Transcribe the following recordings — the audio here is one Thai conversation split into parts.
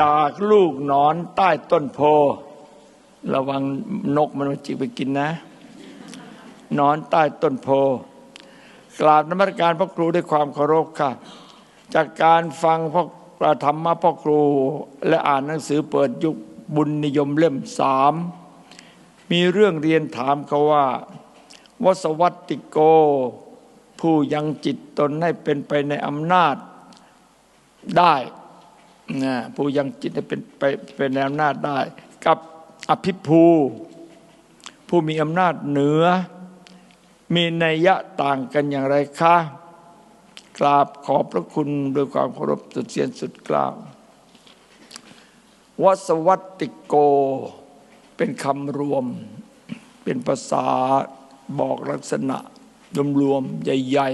จากลูกหนอนใต้ต้นโพ ระวังนกมันมาจิกไปกินนะนอนใต้ต้นโพ กราบนมัสการพ่อครูด้วยความเคารพค่ะ จากการฟังพ่อประธรรมะพ่อครู และอ่านหนังสือเปิดยุคบุญนิยมเล่มสามมีเรื่องเรียนถามเขาว่า วสวัตติโก ผู้ยังจิตตนให้เป็นไปในอำนาจได้ นะผู้ยังจิตให้เป็นไปเป็นอำนาจได้ กับอภิภูผู้มีอำนาจเหนือ มีนัยยะต่างกันอย่างไรคะกราบขอบพระคุณโดยความเคารพสุดเสียนสุดกล่าววสวัตติโก เป็นคำรวม เป็นภาษาบอกลักษณะรวมๆใหญ่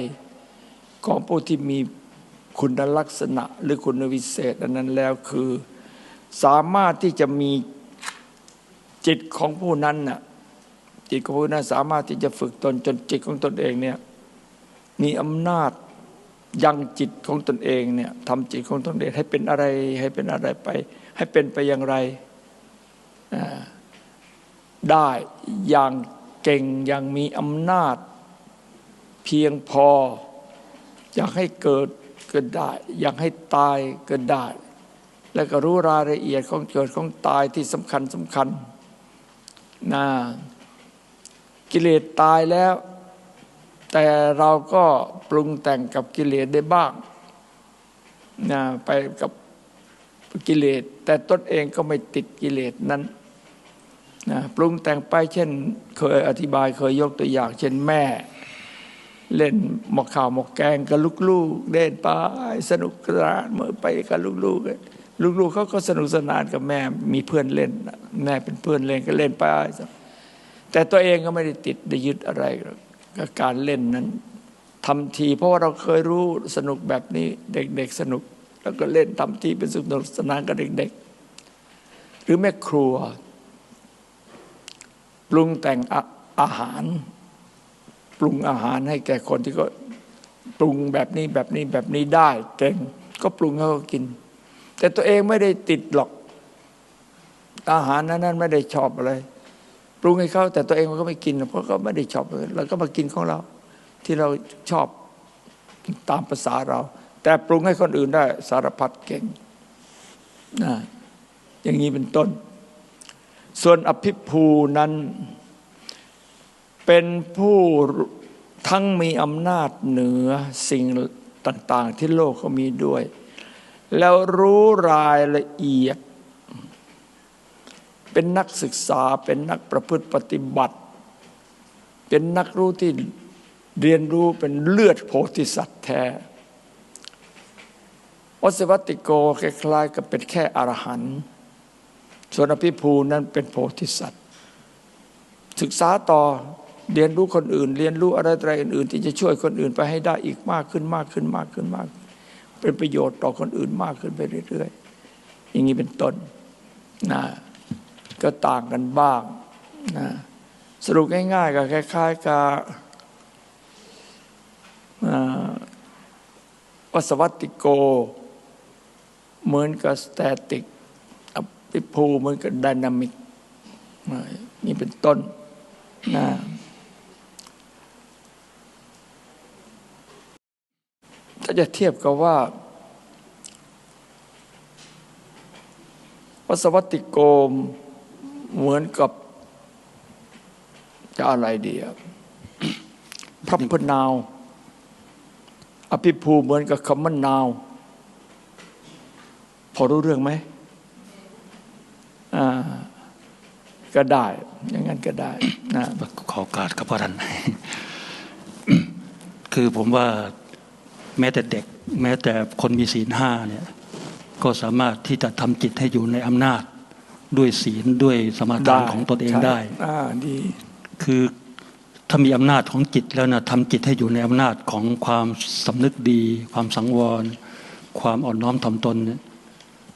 ๆ ของผู้ที่มี คุณลักษณะหรือคุณวิเศษอันนั้นแล้วคือสามารถที่จะมีจิตของผู้นั้นน่ะจิตของผู้นั้นสามารถที่จะฝึกตนจนจิตของตนเองเนี่ยมีอำนาจยังจิตของตนเองเนี่ยทำจิตของตนเองให้เป็นอะไรให้เป็นอะไรไป ให้เป็นไปอย่างไรได้อย่างเก่งอย่างมีอำนาจเพียงพออยากให้เกิด ก็ได้อยากให้ตายก็ได้ แล้วก็รู้รายละเอียดของเกิดของตายที่สำคัญสำคัญนะกิเลสตายแล้ว แต่เราก็ปรุงแต่งกับกิเลสได้บ้างนะไปกับกิเลส แต่ตนเองก็ไม่ติดกิเลสนั้นนะปรุงแต่งไปเช่น เคยอธิบายเคยยกตัวอย่าง เช่นแม่ เล่นหมกข่าวหมกแกงกับลูกๆเล่นไปสนุกสนานเมื่อไปกับลูกๆลูกๆเขาก็สนุกสนานกับแม่มีเพื่อนเล่น แม่เป็นเพื่อนเล่นก็เล่นไปแต่ตัวเองก็ไม่ได้ติดได้ยึดอะไรกับการเล่นนั้นทำที เพราะว่าเราเคยรู้สนุกแบบนี้เด็กๆสนุก แล้วก็เล่นทำทีเป็นสนุกสนานกับเด็กๆ หรือแม่ครัวปรุงแต่งอาหาร ปรุงอาหารให้แก่คนที่ก็ปรุงแบบนี้แบบนี้แบบนี้ได้เก่ง ก็ปรุงให้เขากิน แต่ตัวเองไม่ได้ติดหรอก อาหารนั้นไม่ได้ชอบอะไร ปรุงให้เขาแต่ตัวเองมันก็ไม่กิน เพราะก็ไม่ได้ชอบเราก็มากินของเรา ที่เราชอบตามภาษาเรา แต่ปรุงให้คนอื่นได้ สารพัดเก่งนะอย่างนี้เป็นต้น ส่วนอภิภูนั้น เป็นผู้ทั้งมีอำนาจเหนือสิ่งต่างๆ ที่โลกเขามีด้วย แล้วรู้รายละเอียด เป็นนักศึกษาเป็นนักประพฤติปฏิบัติ เป็นนักรู้ที่เรียนรู้เป็นเลือดโพธิสัตว์แท้วัสวัติโกคล้ายๆกับเป็นแค่อรหันต์ส่วนอภิภูนั้นเป็นโพธิสัตว์ ศึกษาต่อ เรียนรู้คนอื่น เรียนรู้อะไรอะไรอื่นๆที่จะช่วยคนอื่นไปให้ได้อีกมากขึ้นมากขึ้นมากขึ้นมาก เป็นประโยชน์ต่อคนอื่นมากขึ้นไปเรื่อยๆอย่างนี้เป็นต้นนะก็ต่างกันบ้างนะสรุปง่ายๆกับคล้ายๆกับวสวัติโก เหมือนกับสแตติกอภิภูเหมือนกับดินามิกนี่เป็นต้นนะ ถ้าจะเทียบกับว่าวัสวัติโกมเหมือนกับจะอะไรดีอะพระพนาว อภิภูเหมือนกับคำมนาว พอรู้เรื่องไหมอ่าก็ได้ อย่างนั้นก็ได้นะขอการครับพ่อท่านคือผมว่า แม้แต่เด็ก แม้แต่คนมีศีลห้าเนี่ยก็สามารถที่จะทำจิตให้อยู่ในอำนาจด้วยศีลด้วยสมาธิของตนเองได้อ่าดีคือถ้ามีอำนาจของจิตแล้วนะทำจิตให้อยู่ในอำนาจของความสำนึกดี ความสังวร ความอ่อนน้อมถ่อมตนเนี่ย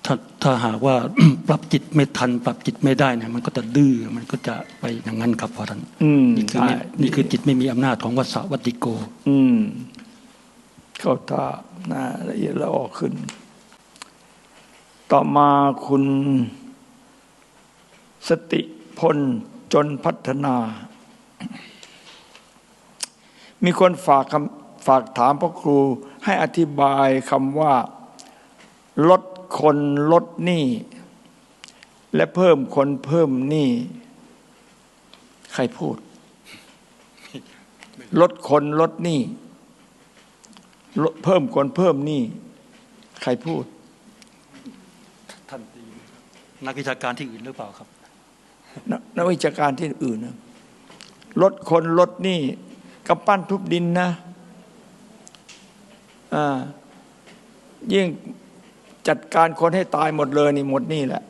ถ้าถ้าหากว่าปรับจิตไม่ทัน ปรับจิตไม่ได้เนี่ยมันก็จะดื้อมันก็จะไปอย่างนั้นครับพอท่านนี่คือนี่คือจิตไม่มีอำนาจของวัสวัติโก อืม เข้าท่านะละเอียดละออกขึ้น ต่อมาคุณสติพลจนพัฒนา มีคนฝากคำฝากถามพระครูให้อธิบายคำว่า ลดคนลดหนี้ และเพิ่มคนเพิ่มหนี้ ใครพูด ลดคนลดหนี้ เพิ่มคนเพิ่มหนี้ใครพูด ท่านดีนักวิชาการที่อื่นหรือเปล่าครับนนักวิชาการที่อื่นนะลดคนลดหนี้กำปั้นทุบดินนะอ่ายิ่งจัดการคนให้ตายหมดเลยนี่หมดหนี่แหละ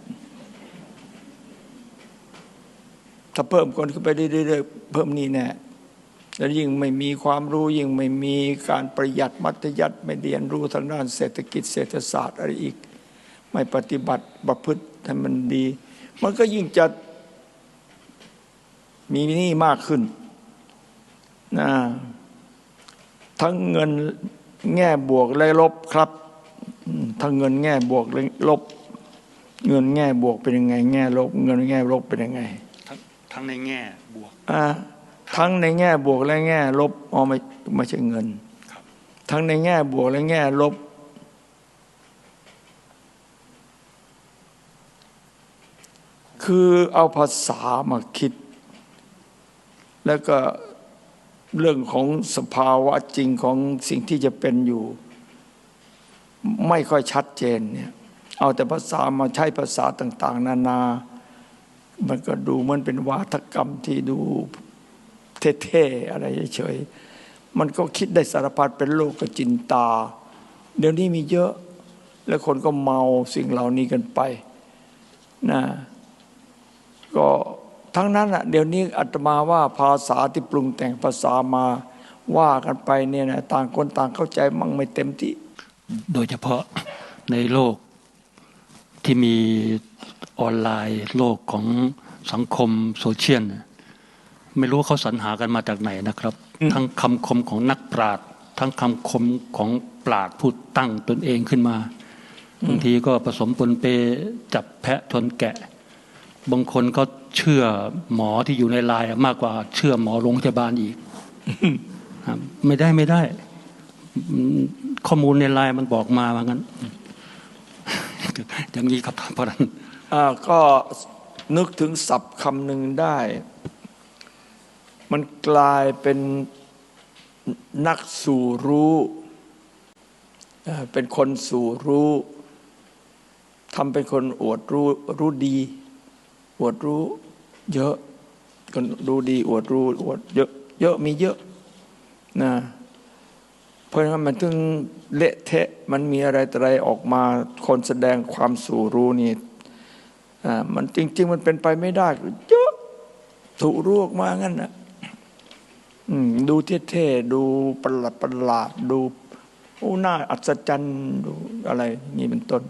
ถ้าเพิ่มคนขึ้นไปเรื่อยๆเพิ่มหนี้แน่ แล้วยิ่งไม่มีความรู้ยิ่งไม่มีการประหยัดมัธยัติไม่เรียนรู้ทางด้านเศรษฐกิจเศรษฐศาสตร์อะไรอีก ไม่ปฏิบัติประพฤติให้มันดี มันก็ยิ่งจะมีหนี้มากขึ้นนะทั้งเงินแง่บวกและลบครับอืมทั้งเงินแง่บวกและลบ เงินแง่บวกเป็นยังไง แง่ลบ เงินแง่ลบเป็นยังไง ทั้งทั้งในแง่บวกอ่า ทั้งในแง่บวกและแง่ลบอ๋อไม่ไม่ใช่เงินครับทั้งในแง่บวกและแง่ลบ คือเอาภาษามาคิด แล้วก็เรื่องของสภาวะจริงของสิ่งที่จะเป็นอยู่ ไม่ค่อยชัดเจนเนี่ยเอาแต่ภาษามาใช้ภาษาต่าง ๆ นานา มันก็ดูเหมันเป็นวาทกรรมที่ดู เท่ๆอะไรเฉยๆมันก็คิดได้สารพัดเป็นโลกกจินตา เดี๋ยวนี้มีเยอะ แล้วคนก็เมาสิ่งเหล่านี้กันไปนะก็ทั้งนั้นอะเดี๋ยวนี้อาตมาว่าภาษาที่ปรุงแต่งภาษามาว่ากันไปเนี่ยนะต่างคนต่างเข้าใจมั่งไม่เต็มที่ โดยเฉพาะในโลกที่มีออนไลน์ โลกของสังคมโซเชียล ไม่รู้ว่าเขาสรรหากันมาจากไหนนะครับ ทั้งคำคมของนักปราชญ์ทั้งคำคมของปราชญ์ผู้ตั้งตนเองขึ้นมาบางทีก็ผสมปนเปจับแพะชนแกะ บางคนก็เชื่อหมอที่อยู่ในไลน์มากกว่าเชื่อหมอโรงพยาบาลอีกครับไม่ได้ไม่ได้อืมข้อมูลในไลน์มันบอกมาว่างั้นอย่างนี้ครับท่านประธานอ่าก็นึกถึงศัพท์คำหนึ่งได้ มันกลายเป็นนักสู่รู้ เป็นคนสู่รู้ทำเป็นคนอวดรู้รู้ดี อวดรู้ เยอะคนรู้ดี อวดรู้อวดเยอะเยอะมีเยอะนะเพราะฉะนั้นมันถึงเละเทะมันมีอะไรอะไรออกมา คนแสดงความสู่รู้นี่มันจริง ๆ มันเป็นไปไม่ได้ เยอะถูกรู้ออกมางั้นนะ ดูเท่ๆดูประหลาดประหลาดดูโอ้น่าอัศจรรย์ดูอะไรงนี้เป็นต้น